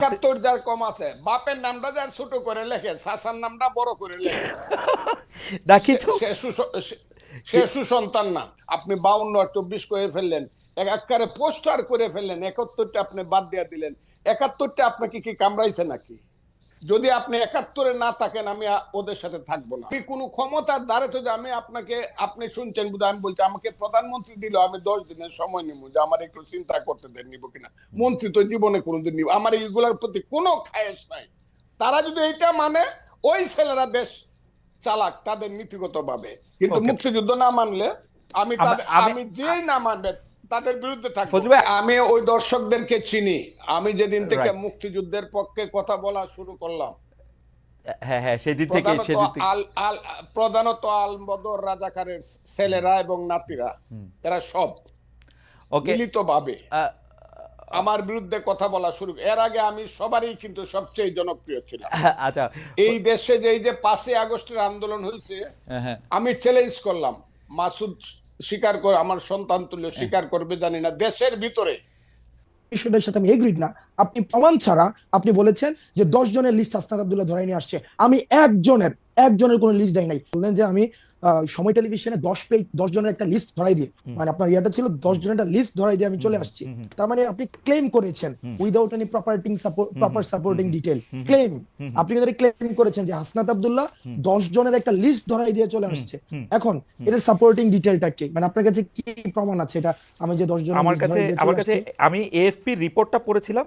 একাত্তর যার কম আছে বাপের নামটা যার ছোট করে লেখে শাসার নামটা বড় করে লেখে। না তো? সে সুসন্তান না আপনি বাউন্ন আর চব্বিশ করে ফেললেন এক একবারে পোস্টার করে ফেললেন একাত্তরটা আপনি বাদ দিয়ে দিলেন একাত্তরটা আপনাকে কি কামড়াইছে নাকি? যদি আপনি একাত্তরে না থাকেন আমি ওদের সাথে থাকব না। আমি কোনো ক্ষমতার দ্বারে তো আমি আপনাকে আপনি শুনছেন বুধ আমি বলছি আমাকে প্রধানমন্ত্রী দিল আমি দশ দিনের সময় নিব যে আমার একটু চিন্তা করতে দেন নিব কিনা। মন্ত্রী তো জীবনে কোনোদিন নিব। আমার এইগুলোর প্রতি কোনো খায়েশ নাই। তারা যদি এইটা মানে ওই ছেলেরা দেশ চালাক তাদের নীতিগত ভাবে কিন্তু. মুক্তিযুদ্ধ না মানলে আমি- আমি যেই না মানবে তাদের বিরুদ্ধে থাকব। আমি ওই দর্শকদেরকে চিনি। আমি যেদিন থেকে মুক্তিযুদ্ধের পক্ষে কথা বলা শুরু করলাম। হ্যাঁ হ্যাঁ সেদিন থেকে প্রধানত সেদিন আল আল প্রধানত আল বদর রাজাকারের ছেলেরা এবং নাতিরা সব আমার বিরুদ্ধে কথা বলা শুরু এর আগে আমি সবারই কিন্তু সবচেয়ে জনপ্রিয় ছিলাম। আচ্ছা। এই দেশে যে এই যে পাঁচই আগস্টের আন্দোলন হয়েছে হ্যাঁ, হ্যাঁ। আমি চ্যালেঞ্জ করলাম মাসুদ স্বীকার করে আমার সন্তান তুল্য স্বীকার করবে জানি না। দেশের ভিতরে। বিষয়টার সাথে আমি এগ্রিড না। আপনি প্রমাণ ছাড়া আপনি বলেছেন যে দশ জনের লিস্ট আস্তাদ আবদুল্লাহ ধরাই নিয়ে আসছে। আমি একজনের একজনের কোনো লিস্ট দেয় নাই। বললেন যে আমি সময় টেলিভিশনে দশ পেজ দশ জনের একটা লিস্ট ধরাই দিয়ে মানে আপনার ইয়াটা ছিল দশ জনের একটা লিস্ট ধরাই দিয়ে আমি চলে আসছি। তার মানে আপনি ক্লেম করেছেন উইদাউট এনি প্রপার্টিং প্রপার সাপোর্টিং ডিটেল ক্লেম আপনি যদি ক্লেম করেছেন যে হাসনাত আব্দুল্লাহ দশ জনের একটা লিস্ট ধরাই দিয়ে চলে আসছে এখন এটার সাপোর্টিং ডিটেলটা কি? মানে আপনার কাছে কি প্রমাণ আছে? এটা আমি যে দশ জনের আমার কাছে আমার কাছে? আমি এএফপি রিপোর্টটা পড়েছিলাম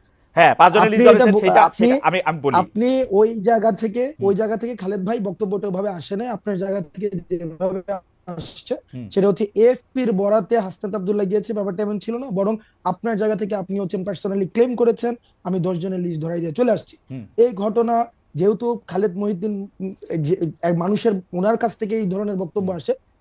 হ্যাঁ লিস্ট সেটা আমি আমি বলি। আপনি ওই জায়গা থেকে ওই জায়গা থেকে খালেদ ভাই বক্তব্যটা ভাবে আসে নাই। আপনার জায়গা থেকে যেভাবে আসছে সেটা হচ্ছে এফপির বরাতে হাসনাত আব্দুল্লাহ গিয়েছে ব্যাপারটা এমন ছিল না বরং আপনার জায়গা থেকে আপনি হচ্ছেন পার্সোনালি ক্লেম করেছেন আমি দশ জনের লিস্ট ধরাই দিয়ে চলে আসছি। এই ঘটনা যেহেতু খালেদ মহিউদ্দিন মানুষের ওনার কাছ থেকে এই ধরনের বক্তব্য আসে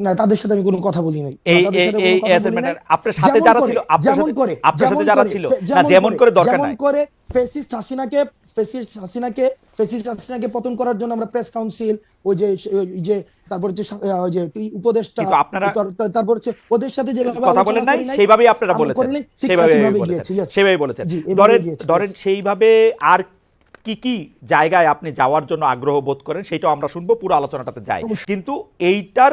না তাদের সাথে আমি কোনো কথা বলি নাই। আপনার সাথে যারা ছিল যেমন করে আপনার সাথে যারা ছিল। না যেমন করে দরকার যেমন করে ফেসিস্ট হাসিনাকে ফেসিস্ট হাসিনাকে ফেসিস্ট হাসিনাকে পতন করার জন্য আমরা প্রেস কাউন্সিল ওই যে ওই যে তারপর আহ, ওই যে আপনারা- তার- তার- তারপর হচ্ছে ওদের সাথে যেভাবে কথা বলেন নাই সেইভাবেই আপনারা বলেছেন। নাই, সেইভাবে বলেছেন। সেইভাবে বলেছেন। ধরেন ধরেন সেইভাবে আর কি কি জায়গায় আপনি যাওয়ার জন্য আগ্রহ বোধ করেন সেটাও আমরা শুনব পুরো আলোচনাটাতে যাই কিন্তু এইটার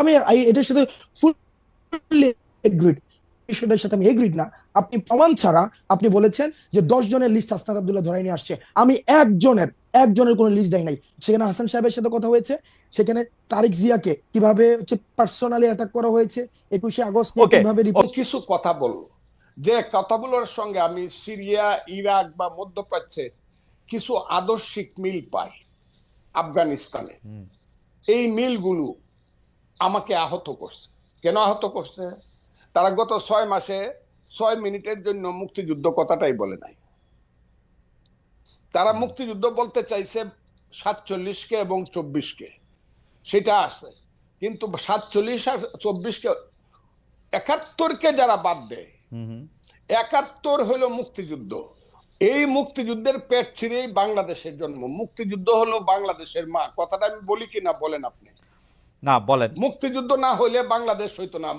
আমি এটার সাথে ফুললি এগ্রিড বিষয়টার সাথে আমি এগ্রিড না। আপনি প্রমাণ ছাড়া আপনি বলেছেন যে দশ জনের লিস্ট হাসনাত আব্দুল্লাহ ধরাই নিয়ে আসছে। আমি একজনের একজনের কোনো লিস্ট দেয় নাই। সেখানে হাসান সাহেবের সাথে কথা হয়েছে। সেখানে তারিক জিয়াকে কীভাবে হচ্ছে পার্সোনালি অ্যাটাক করা হয়েছে? একুশে আগস্ট কীভাবে কিছু কথা বলল যে কথাগুলোর সঙ্গে আমি সিরিয়া ইরাক বা মধ্যপ্রাচ্যে কিছু আদর্শিক মিল পাই আফগানিস্তানে। এই মিলগুলো আমাকে আহত করছে। কেন আহত করছে? তারা গত ছয় মাসে ছয় মিনিটের জন্য মুক্তিযুদ্ধ কথাটাই বলে নাই। তারা মুক্তিযুদ্ধ বলতে চাইছে সাতচল্লিশকে এবং চব্বিশকে। সেটা আছে। কিন্তু সাতচল্লিশ আর চব্বিশকে একাত্তরকে যারা বাদ দেয় একাত্তর হলো মুক্তিযুদ্ধ। এই মুক্তিযুদ্ধের পেট ছিঁড়েই বাংলাদেশের জন্ম। মুক্তিযুদ্ধ হলো বাংলাদেশের মা। কথাটা আমি বলি কি না বলেন আপনি? না বলেন। মুক্তিযুদ্ধ না হইলে বাংলাদেশ হইতো না।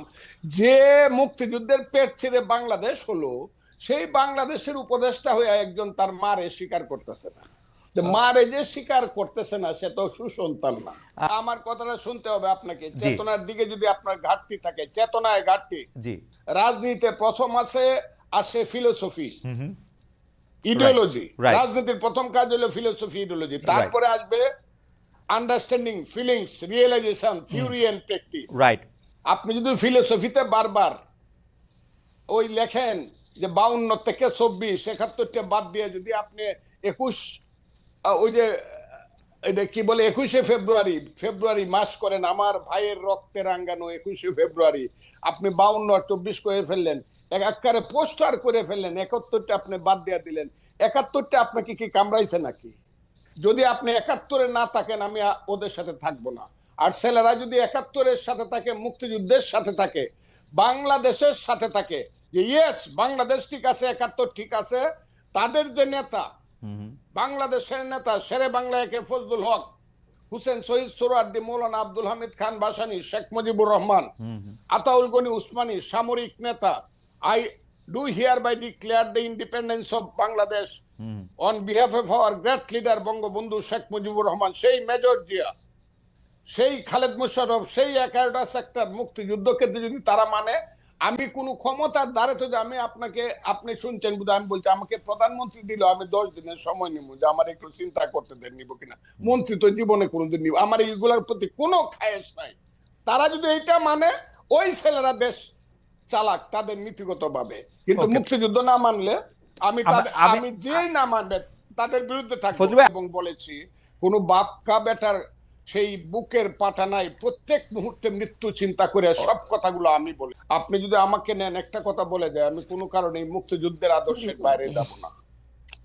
যে মুক্তিযুদ্ধের পেট ছিঁড়ে বাংলাদেশ হলো সেই বাংলাদেশের উপদেষ্টা হয়ে একজন তার মারে স্বীকার করতেছে না। যে মারে যে স্বীকার করতেছে না সে তো সুসন্তান না। আমার কথাটা শুনতে হবে আপনাকে। চেতনার দিকে যদি আপনার ঘাটতি থাকে চেতনায় ঘাটতি। রাজনীতিতে প্রথম আছে আসে ফিলোসফি। ইডিওলজি রাজনীতির প্রথম কাজ হলো ফিলোসফি ইডিওলজি তারপরে আসবে understanding feelings realisation theory and practice right আপনি যদি ফিলোসফিতে বারবার ওই লেখেন যে বাউন্ন থেকে চব্বিশ একাত্তরটা বাদ দিয়ে যদি আপনি একুশ ওই যে এটা কি বলে একুশে ফেব্রুয়ারি ফেব্রুয়ারি মাস করেন আমার ভাইয়ের রক্তে রাঙ্গানো একুশে ফেব্রুয়ারি আপনি বাউন্ন আর চব্বিশ করে ফেললেন এক এককারে পোস্টার করে ফেললেন একাত্তরটা আপনি বাদ দিয়ে দিলেন একাত্তরটা আপনাকে কি কামড়াইছে নাকি? যদি আপনি একাত্তরে না থাকেন আমি ওদের সাথে থাকব না। আর ছেলেরা যদি একাত্তরের সাথে থাকে মুক্তিযুদ্ধের সাথে থাকে বাংলাদেশের সাথে থাকে যে ইয়েস বাংলাদেশ ঠিক আছে একাত্তর ঠিক আছে তাদের যে নেতা বাংলাদেশের নেতা শেরে বাংলা একে ফজলুল হক হুসেন শহীদ সোরার্দি মৌলানা আব্দুল হামিদ খান বাসানি শেখ মুজিবুর রহমান আতাউল গনি উসমানী সামরিক নেতা I do hereby declare the independence of Bangladesh on behalf of our great leader Bangabandhu Sheikh Mujibur Rahman সেই মেজর জিয়া সেই খালেদ মুশারফ সেই এগারোটা সেক্টর মুক্তিযুদ্ধকে যদি তারা মানে আমি কোনো ক্ষমতার দ্বারে তো আমি আপনাকে আপনি শুনছেন বুঝে আমি বলছি আমাকে প্রধানমন্ত্রী দিল আমি দশ দিনের সময় নিব যে আমার একটু চিন্তা করতে দেন নিব কিনা? মন্ত্রী তো জীবনে কোনোদিন নিব আমার এইগুলোর প্রতি কোনো খায়েস নাই। তারা যদি এইটা মানে ওই ছেলেরা দেশ চালাক তাদের নীতিগত ভাবে কিন্তু মুক্তিযুদ্ধ না মানলে আমি আমি- যেই না মানবে তাদের বিরুদ্ধে থাকব এবং বলেছি কোন বাপ কা বেটার সেই বুকের পাটা নাই প্রত্যেক মুহূর্তে মৃত্যু চিন্তা করে সব কথাগুলো আমি বলি। আপনি যদি আমাকে নেন একটা কথা বলে দেয় আমি কোনো কারণে মুক্তিযুদ্ধের আদর্শের বাইরে যাব না।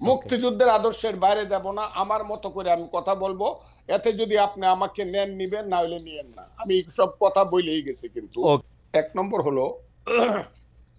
মুক্তিযুদ্ধের আদর্শের বাইরে যাব না আমার মতো করে আমি কথা বলব এতে যদি আপনি আমাকে নেন নিবেন না হলে নিয়েন না। আমি সব কথা বলেই গেছি কিন্তু। এক নম্বর হলো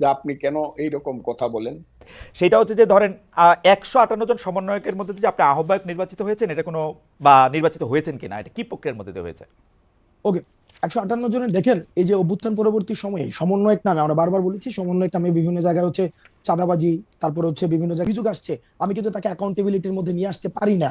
যে আপনি কেন এইরকম কথা বলেন? সেটা হচ্ছে যে ধরেন একশো আটান্ন জন সমন্বয়কের মধ্যে যে আপনি আহ্বায়ক নির্বাচিত হয়েছেন এটা কোনো বা নির্বাচিত হয়েছেন কিনা এটা কি প্রক্রিয়ার মধ্যে দিয়ে হয়েছে? ওকে একশো আটান্ন জনে দেখেন এই যে অভ্যুত্থান পরবর্তী সময়ে সমন্বয়ক নামে আমরা বারবার বলেছি সমন্বয়ক নামে বিভিন্ন জায়গায় হচ্ছে চাঁদাবাজি তারপরে হচ্ছে বিভিন্ন জায়গায় অভিযোগ আসছে আমি কিন্তু তাকে অ্যাকাউন্টেবিলিটির মধ্যে নিয়ে আসতে পারি না।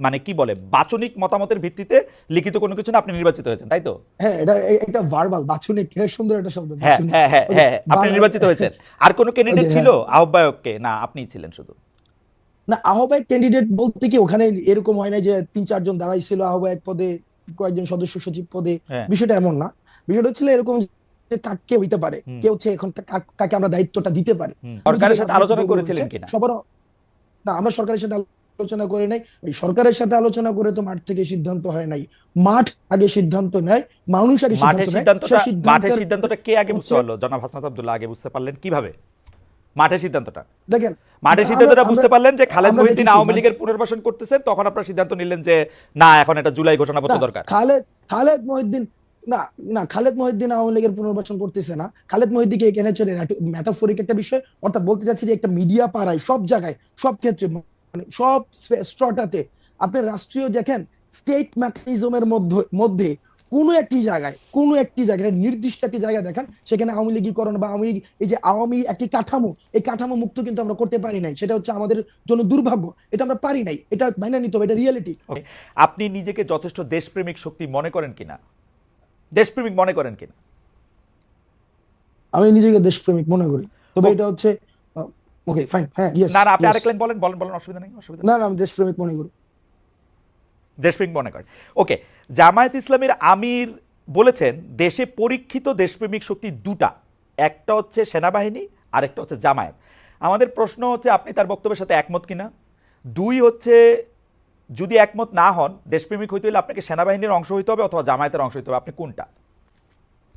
মানে কি বলে বাচনিক মতামতের ভিত্তিতে লিখিত কোনো কিছু না আপনি নির্বাচিত হয়েছেন তাই তো? হ্যাঁ এটা এ- একটা ভার্বাল বাছুনিক এর সুন্দর একটা শব্দ হ্যাঁ হ্যাঁ হ্যাঁ হ্যাঁ আপনি নির্বাচিত হয়েছেন। আর কোনো ক্যান্ডিডেট ছিল আহ্বায়ককে? না আপনিই ছিলেন শুধু। না আহ্বায়ক ক্যান্ডিডেট বলতে কি ওখানে এরকম হয় না যে তিন চারজন দাঁড়াইছিল আহ্বায়ক পদে কয়েকজন সদস্য সচিব পদে। হ্যাঁ। বিষয়টা এমন না। বিষয়টা হচ্ছিল এরকম কে হইতে পারে। কে হচ্ছে এখন কাকে আমরা দায়িত্বটা দিতে পারি। সরকারের সাথে আলোচনা করেছিলেন কিনা? সবার না আমরা সরকারের সাথে আলোচনা করে নাই ওই সরকারের সাথে আলোচনা করে তো মাঠ থেকে সিদ্ধান্ত হয় নাই। মাঠ আগে সিদ্ধান্ত নেয় মানুষ আগে সিদ্ধান্ত নেয় মাঠের সিদ্ধান্তটা কে আগে বুঝতে পারল জনাব হাসনাত আব্দুল্লাহ আগে বুঝতে পারলেন কীভাবে? মাঠের সিদ্ধান্তটা। দেখেন মাঠের সিদ্ধান্তটা বুঝতে পারলেন যে খালেদ মহিউদ্দিন আওয়ামী লীগের পুনর্বাসন করতেছেন তখন আপনারা সিদ্ধান্ত নিলেন যে না এখন এটা জুলাই ঘোষণাপত্র না, দরকার। খালেদ খালেদ মহিউদ্দিন না না খালেদ মহিউদ্দিন আওয়ামী লীগের পুনর্বাসন করতেছে না। খালেদ মহিউদ্দিনকে এখানে চলে ম্যাটাফোরিক একটা বিষয় অর্থাৎ বলতে চাচ্ছি যে একটা মিডিয়া পাড়ায় সব জায়গায় সব ক্ষেত্রে মানে সব স্ট্রটাতে। আপনি রাষ্ট্রীয় দেখেন স্টেট মেকানিজমের মধ্যে মধ্যে কোনো একটি জায়গায় কোনো একটি জায়গায় নির্দিষ্ট একটি জায়গায় দেখেন সেখানে আওয়ামী লীগীকরণ বা আওয়ামী এই যে আওয়ামী একটি কাঠামো এই কাঠামো মুক্ত কিন্তু আমরা করতে পারি নাই। সেটা হচ্ছে আমাদের জন্য দুর্ভাগ্য। এটা আমরা পারি নাই। এটা মাইনে নিতে হবে এটা রিয়েলিটি আপনি নিজেকে যথেষ্ট দেশপ্রেমিক শক্তি মনে করেন কিনা? দেশপ্রেমিক মনে করেন কিনা? আমি নিজেকে দেশপ্রেমিক মনে করি। তবে এটা হচ্ছে ওকে ফাইন হ্যাঁ ইয়েস না না আপনি আরেক লাইন বলেন বলেন বলেন অসুবিধা নেই অসুবিধা না না আমি দেশপ্রেমিক মনে করি। দেশপ্রেমিক মনে করেন। ওকে জামায়াত ইসলামের আমির বলেছেন দেশে পরীক্ষিত দেশপ্রেমিক শক্তি দুটা একটা হচ্ছে সেনাবাহিনী আরেকটা হচ্ছে জামায়াত। আমাদের প্রশ্ন হচ্ছে আপনি তার বক্তব্যের সাথে একমত কিনা? দুই হচ্ছে যদি একমত না হন দেশপ্রেমিক হইতে হলে আপনাকে সেনাবাহিনীর অংশ হইতে হবে অথবা জামায়াতের অংশ হইতে হবে। আপনি কোনটা?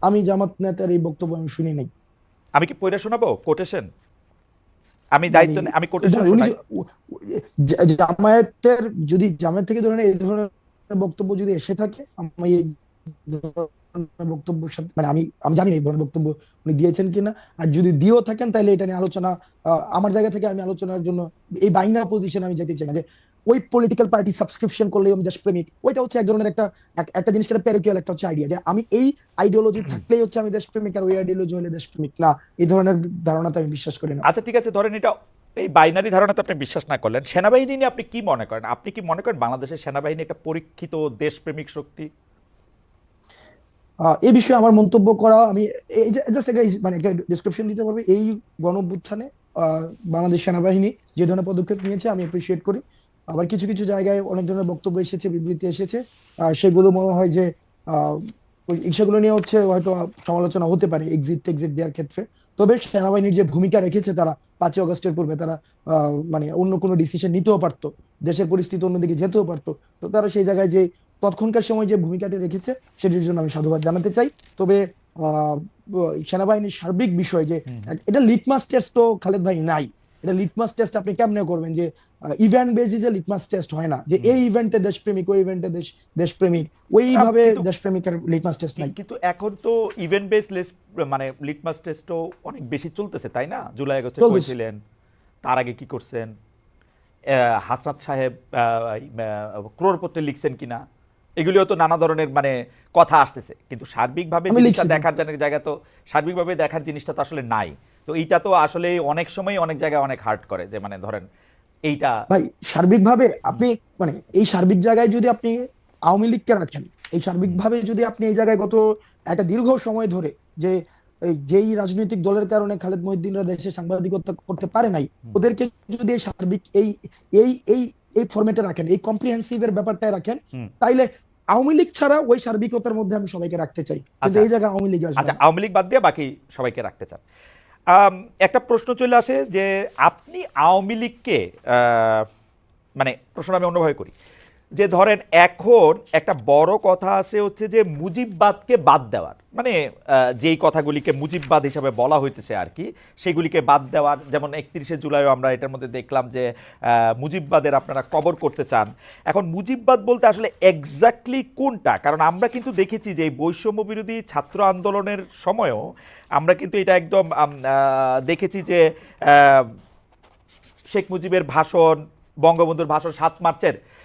আমি জামাত নেতার এই বক্তব্য আমি শুনি নাই। আমি কি পড়ে শোনাবো? কোটেশন আমি দায়িত্ব আমি জামায়াতের যদি জামায়াত থেকে ধরেন এই ধরনের বক্তব্য যদি এসে থাকে আমি এই বক্তব্য সাথে- মানে আমি আমি জানি না এই ধরনের বক্তব্য উনি দিয়েছেন কিনা। আর যদি দিয়েও থাকেন তাহলে এটা নিয়ে আলোচনা আমার জায়গা থেকে আমি আলোচনার জন্য এই বাইনার পজিশন আমি যেতে চাই না যে ওই পলিটিক্যাল পার্টি সাবস্ক্রিপশন করলে আমি দেশপ্রেমিক ওইটা হচ্ছে এক ধরনের একটা একটা জিনিস একটা প্যারিকুয়াল একটা হচ্ছে আইডিয়া যে আমি এই আইডিওলজি থাকলেই হচ্ছে আমি দেশপ্রেমিক আর ওই আইডিওলজি হলে দেশপ্রেমিক না এই ধরনের ধারণাতে আমি বিশ্বাস করি না। আচ্ছা ঠিক আছে ধরেন এটা এই বাইনারি ধারণাতে আপনি বিশ্বাস না করলেন। সেনাবাহিনী নিয়ে আপনি কি মনে করেন? আপনি কি মনে করেন বাংলাদেশের সেনাবাহিনী একটা পরীক্ষিত দেশপ্রেমিক শক্তি? এই বিষয়ে আমার মন্তব্য করা আমি এই জাস্ট একটা মানে একটা ডিসক্রিপশন দিতে পারবে। এই গণ বাংলাদেশ সেনাবাহিনী যে ধরনের পদক্ষেপ নিয়েছে আমি অ্যাপ্রিসিয়েট করি। আবার কিছু কিছু জায়গায় অনেক ধরনের বক্তব্য এসেছে বিবৃতি এসেছে। সেগুলো মনে হয় যে সেগুলো নিয়ে হচ্ছে হয়তো সমালোচনা হতে পারে এক্সিট টেক্সিট দেওয়ার ক্ষেত্রে। তবে সেনাবাহিনীর যে ভূমিকা রেখেছে তারা পাঁচই অগস্টের পূর্বে তারা মানে অন্য কোনো ডিসিশন নিতেও পারতো দেশের পরিস্থিতি অন্যদিকে যেতেও পারতো। তো তারা সেই জায়গায় যে তৎক্ষণকার সময় যে ভূমিকাটি রেখেছে সেটির জন্য আমি সাধুবাদ জানাতে চাই। তবে আহ, সেনাবাহিনীর সার্বিক বিষয় যে এটা লিটমাস টেস্ট তো খালেদ ভাই নাই। এটা লিটমাস টেস্ট আপনি কেমনে করবেন যে ইভেন্ট বেসিসে লিটমাস টেস্ট হয় না। যে এই ইভেন্টে দেশপ্রেমিক ওই ইভেন্টে দেশ দেশপ্রেমিক ওইভাবে দেশপ্রেমিকের লিটমাস টেস্ট নাই। কিন্তু এখন তো ইভেন্ট বেস লিস্ট মানে লিটমাস টেস্টও অনেক বেশি চলতেছে তাই না? জুলাই আগস্টে। করেছিলেন তার আগে কি করছেন? হাসনাত সাহেব ক্রোড়পত্রে লিখছেন কিনা? এগুলিও তো নানা ধরনের মানে কথা আসতেছে। কিন্তু সার্বিকভাবে জিনিসটা দেখার জায়গা তো সার্বিকভাবে দেখার জিনিসটা তো আসলে নাই। তো এইটা তো আসলে অনেক সময় অনেক জায়গায় অনেক হার্ট করে যে মানে ধরেন এইটা ভাই সার্বিকভাবে আপনি মানে এই সার্বিক জায়গায় যদি আপনি আওয়ামী লীগকে রাখেন এই সার্বিকভাবে যদি আপনি এই জায়গায় গত একটা দীর্ঘ সময় ধরে যে যেই রাজনৈতিক দলের কারণে খালেদ মহিউদ্দিনরা দেশে সাংবাদিকতা করতে পারে নাই ওদেরকে যদি এই সার্বিক এই এই এই এই ফরম্যাটে রাখেন এই কম্প্রিহেন্সিভ এর ব্যাপারটায় রাখেন তাইলে আওয়ামী লীগ ছাড়া ওই সার্বিকতার মধ্যে আমি সবাইকে রাখতে চাই। কিন্তু আচ্ছা। এই জায়গায় আওয়ামী লীগ আচ্ছা আওয়ামী লীগ বাদ দিয়ে বাকি সবাইকে রাখতে চান। একটা প্রশ্ন চলে আসে যে আপনি আওয়ামী লীগকে মানে প্রশ্ন আমি অন্যভাবে করি যে ধরেন এখন একটা বড় কথা আছে হচ্ছে যে মুজিববাদকে বাদ দেওয়ার। মানে যেই কথাগুলিকে মুজিববাদ হিসাবে বলা হইতেছে আর কি, সেগুলিকে বাদ দেওয়ার, যেমন একত্রিশে জুলাইও আমরা এটার মধ্যে দেখলাম যে মুজিববাদের আপনারা কবর করতে চান। এখন মুজিববাদ বলতে আসলে এক্স্যাক্টলি কোনটা? কারণ আমরা কিন্তু দেখেছি যে এই বৈষম্য বিরোধী ছাত্র আন্দোলনের সময়ও আমরা কিন্তু এটা একদম দেখেছি যে শেখ মুজিবের ভাষণ, বঙ্গবন্ধুর ভাষণ সাত মার্চের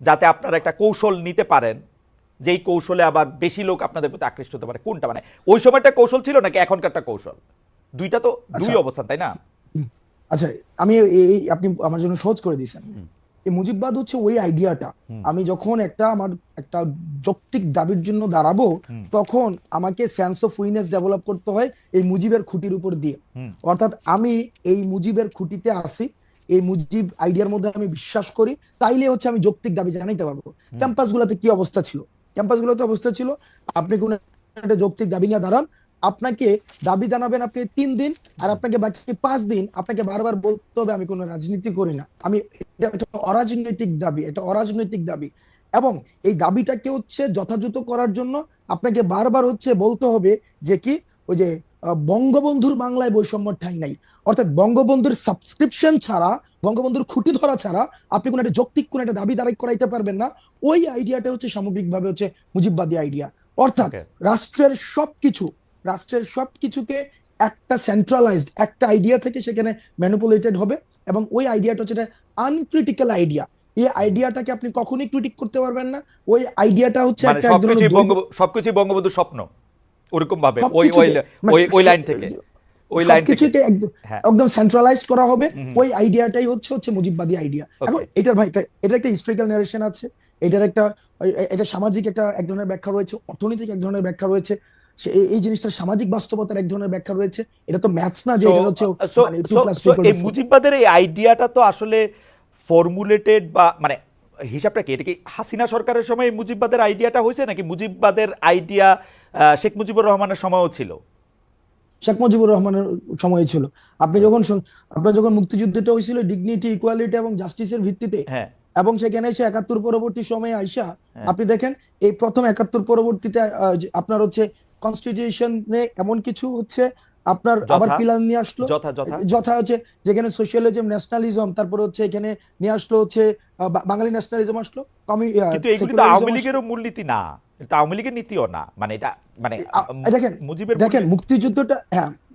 যাতে আপনারা একটা কৌশল নিতে পারেন যেই কৌশলে আবার বেশি লোক আপনাদের প্রতি আকৃষ্ট হতে পারে। কোনটা? মানে ওই সময়টা কৌশল ছিল নাকি এখনকারটা কৌশল? দুইটা তো দুই আচ্ছা। অবস্থান তাই না? আচ্ছা আমি এই এই- আপনি আমার জন্য সহজ করে দিয়েছেন। এই মুজিববাদ হচ্ছে ওই আইডিয়াটা। আমি যখন একটা আমার একটা যৌক্তিক দাবির জন্য দাঁড়াবো তখন আমাকে সেন্স অফ উইনেস ডেভেলপ করতে হয় এই মুজিবের খুঁটির উপর দিয়ে। অর্থাৎ আমি এই মুজিবের খুঁটিতে আসি এই মুজিব আইডিয়ার মধ্যে আমি বিশ্বাস করি তাইলে হচ্ছে আমি যৌক্তিক দাবি জানাইতে পারব। ক্যাম্পাস গুলোতে কি অবস্থা ছিল? ক্যাম্পাস গুলোতে অবস্থা ছিল আপনি কোন একটা যৌক্তিক দাবি নিয়ে দাঁড়ান আপনাকে দাবি জানাবেন আপনি তিন দিন আর আপনাকে বাকি পাঁচ দিন আপনাকে বারবার বলতে হবে আমি কোনো রাজনীতি করি না। আমি এটা অরাজনৈতিক দাবি এটা অরাজনৈতিক দাবি। এবং এই দাবিটাকে হচ্ছে যথাযথ করার জন্য আপনাকে বারবার হচ্ছে বলতে হবে যে কি ওই যে বঙ্গবন্ধুর বাংলায় বৈষম্য ঠাঁই নাই। অর্থাৎ বঙ্গবন্ধুর সাবস্ক্রিপশন ছাড়া বঙ্গবন্ধুর খুঁটি ধরা ছাড়া আপনি কোনো একটা যৌক্তিক কোনো একটা দাবি দাঁড়াই করাইতে পারবেন না। ওই আইডিয়াটা হচ্ছে সামগ্রিকভাবে হচ্ছে মুজিববাদী আইডিয়া। অর্থাৎ. রাষ্ট্রের সবকিছু রাষ্ট্রের সবকিছুকে একটা সেন্ট্রালাইজড একটা আইডিয়া থেকে সেখানে ম্যানিপুলেটেড হবে এবং ওই আইডিয়াটা হচ্ছে আনক্রিটিক্যাল আইডিয়া। এই আইডিয়াটাকে আপনি কখনোই ক্রিটিক করতে পারবেন না। ওই আইডিয়াটা হচ্ছে মানে একটা এক ধরনের সবকিছুই দ্বৈত- বঙ্গ সবকিছুই বঙ্গবন্ধুর স্বপ্ন। ওরকম ভাবে ওই ওই মানে ওই ওই লাইন থেকে ওই লাইন একদম হ্যাঁ। একদম সেন্ট্রালাইজ করা হবে। ওই আইডিয়াটাই হচ্ছে হচ্ছে মুজিববাদী আইডিয়া এখন এটার ভাই এটা- একটা হিস্ট্রিক্যাল নারেশন আছে। এটার একটা এটা সামাজিক একটা এক ধরনের ব্যাখ্যা রয়েছে। অর্থনৈতিক এক ধরনের ব্যাখ্যা রয়েছে। এই- জিনিসটার সামাজিক বাস্তবতার এক ধরনের ব্যাখ্যা রয়েছে। এটা তো ম্যাথস না যে এটা হচ্ছে মানে so- 2 plus so 2 equal এই মুজিববাদের এই আইডিয়াটা তো আসলে ফর্মুলেটেড বা মানে হিসাবটা কি? এটা কি হাসিনা সরকারের সময় মুজিববাদের আইডিয়াটা হয়েছে নাকি মুজিববাদের আইডিয়া শেখ মুজিবুর রহমানের সময়ও ছিল? শেখ মুজিবুর রহমানের সময় ছিল। আপনি যখন আপনার যখন মুক্তিযুদ্ধটা হয়েছিল ডিগনিটি ইকুয়ালিটি এবং জাস্টিসের ভিত্তিতে হ্যাঁ। এবং সেখানে এসে একাত্তর পরবর্তী সময়ে আইসা হ্যাঁ। আপনি দেখেন এই প্রথম একাত্তর পরবর্তীতে আপনার হচ্ছে কনস্টিটিউশনে এমন কিছু হচ্ছে আপনার আবার পিলার নিয়ে আসলো। যথা হচ্ছে যেখানে সোশ্যালিজম ন্যাশনালিজম তারপর হচ্ছে এখানে নিয়ে আসলো হচ্ছে বাঙালি ন্যাশনালিজম আসলো। কমি কিন্তু এগুলি তো আওয়ামী। লীগেরও মূলনীতি না। এটা আওয়ামী লীগের নীতিও না। মানে এটা মানে দেখেন, মুজিবের দেখেন মুক্তিযুদ্ধটা হ্যাঁ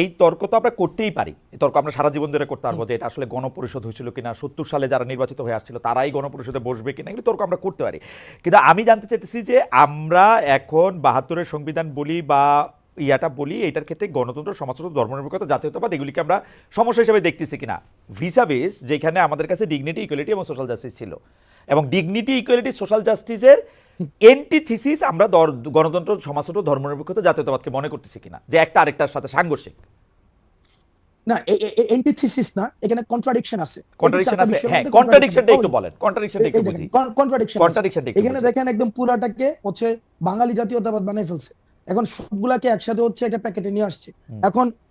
এই তর্ক তো আমরা করতেই পারি। এই তর্ক আমরা সারা জীবন ধরে করতে পারব যে এটা আসলে গণপরিষদ হয়েছিল কিনা সত্তর সালে যারা নির্বাচিত হয়ে আসছিল তারাই গণপরিষদে বসবে কিনা এগুলো তর্ক আমরা করতে পারি। কিন্তু আমি জানতে চাইতেছি যে আমরা এখন বাহাত্তরের সংবিধান বলি বা ইয়াটা বলি এটার ক্ষেত্রে গণতন্ত্র সমাজতন্ত্র ধর্মনিরপেক্ষতা জাতীয়তাবাদ এগুলিকে আমরা সমস্যা হিসেবে দেখতেছি কিনা। ভিসাবেস যেখানে আমাদের কাছে ডিগনিটি ইকুয়ালিটি এবং সোশ্যাল জাস্টিস ছিল। এবং ডিগনিটি ইকুয়ালিটি সোশ্যাল জাস্টিসের এন্টিথিসিস আমরা গণতন্ত্র সমাজতন্ত্র ধর্মনিরপেক্ষতা জাতীয়তাবাদকে মনে করতেছি কিনা? যে একটা আরেকটার সাথে সাংঘর্ষিক। না এন্টিথিসিস না এখানে কন্ট্রাডিকশন আছে। কন্ট্রাডিকশন আছে। হ্যাঁ কন্ট্রাডিকশনটা একটু বলেন। কন্ট্রাডিকশনটা একটু বুঝি। কন্ট্রাডিকশন কন্ট্রাডিকশনটা এখানে দেখেন একদম পুরাটাকে হচ্ছে বাঙালি জাতীয়তাবাদ বানাই ফেলছে। এখন সবগুলাকে একসাথে হচ্ছে একটা প্যাকেটে নিয়ে আসছে। এখন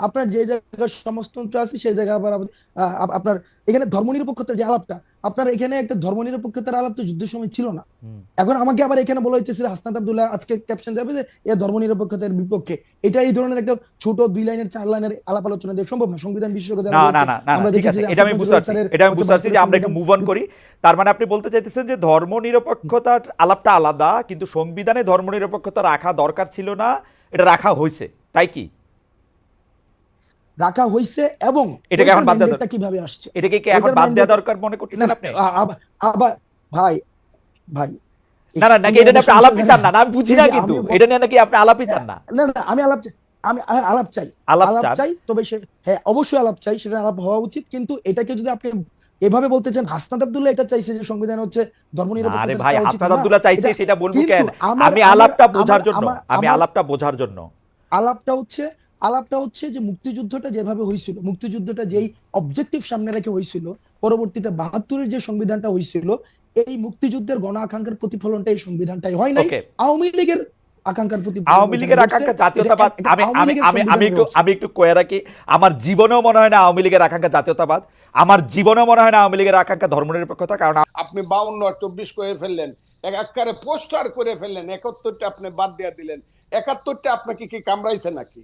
আপনার যে জায়গায় সমাজতন্ত্র আছে সেই জায়গায় আবার আপনার এখানে ধর্মনিরপেক্ষতার যে আলাপটা আপনার এখানে একটা ধর্মনিরপেক্ষতার আলাপ তো যুদ্ধের সময় ছিল না। এখন আমাকে আবার এখানে বলা হইতেছে যে হাসনাত আব্দুল্লাহ আজকে ক্যাপশন যাবে যে এ ধর্মনিরপেক্ষতার বিপক্ষে। এটা এই ধরনের একটা ছোট দুই লাইনের চার লাইনের আলাপ আলোচনা দিয়ে সম্ভব না। সংবিধান বিশেষজ্ঞ যারা না না না আমরা দেখেছি এটা আমি বুঝতে পারছি। এটা আমি বুঝতে পারছি যে আমরা একটু মুভ অন করি। তার মানে আপনি বলতে চাইতেছেন যে ধর্মনিরপেক্ষতার আলাপটা আলাদা কিন্তু সংবিধানে ধর্মনিরপেক্ষতা রাখা দরকার ছিল না এটা রাখা হয়েছে। তাই কি? রাখা হয়েছে এবং এটাকে এখন বাদ দেওয়া কীভাবে আসছে? এটাকে কি এখন বাদ দেওয়া দরকার মনে করতেছেন আপনি? আবার ভাই ভাই না না নাকি এটা আপনি আলাপই চান না? আমি বুঝি না কিন্তু। এটা নিয়ে নাকি আপনি আলাপই চান না? না না আমি আলাপ আমি আলাপ চাই। আলাপ চাই তবে সে হ্যাঁ অবশ্যই আলাপ চাই সেটা আলাপ হওয়া উচিত। কিন্তু এটাকে যদি আপনি এভাবে বলতে চান হাসনাত আব্দুল্লাহ এটা চাইছে যে সংবিধান হচ্ছে আরে ধর্মনিরপেক্ষতা ভাই হাসনাত আব্দুল্লাহ চাইছে সেটা বলব কেন? আমি আলাপটা বোঝার জন্য আমি আলাপটা বোঝার জন্য। আলাপটা হচ্ছে আলাপটা হচ্ছে যে মুক্তিযুদ্ধটা যেভাবে হয়েছিল মুক্তিযুদ্ধটা যেই অবজেক্টিভ সামনে রেখে হয়েছিল পরবর্তীতে বাহাত্তরের যে সংবিধানটা হয়েছিল এই মুক্তিযুদ্ধের গণ আকাঙ্ক্ষার প্রতিফলনটা এই সংবিধানটাই হয় নাই। আওয়ামী লীগের আওয়ামী লীগের আকাঙ্ক্ষা এটা জাতীয়তাবাদ আমি আমি আমি আমি একটু আমি একটু কয়ে রাখি আমার জীবনেও মনে হয় না আওয়ামী লীগের আকাঙ্ক্ষা জাতীয়তাবাদ। আমার জীবনেও মনে হয় না আওয়ামী লীগের আকাঙ্ক্ষা ধর্মনিরপেক্ষতা কারণ আপনি বাউন্ন আর চব্বিশ করে ফেললেন এক পোস্টার করে ফেললেন একাত্তরটা আপনি বাদ দিয়ে দিলেন একাত্তরটা আপনাকে কি কামড়াইছে নাকি?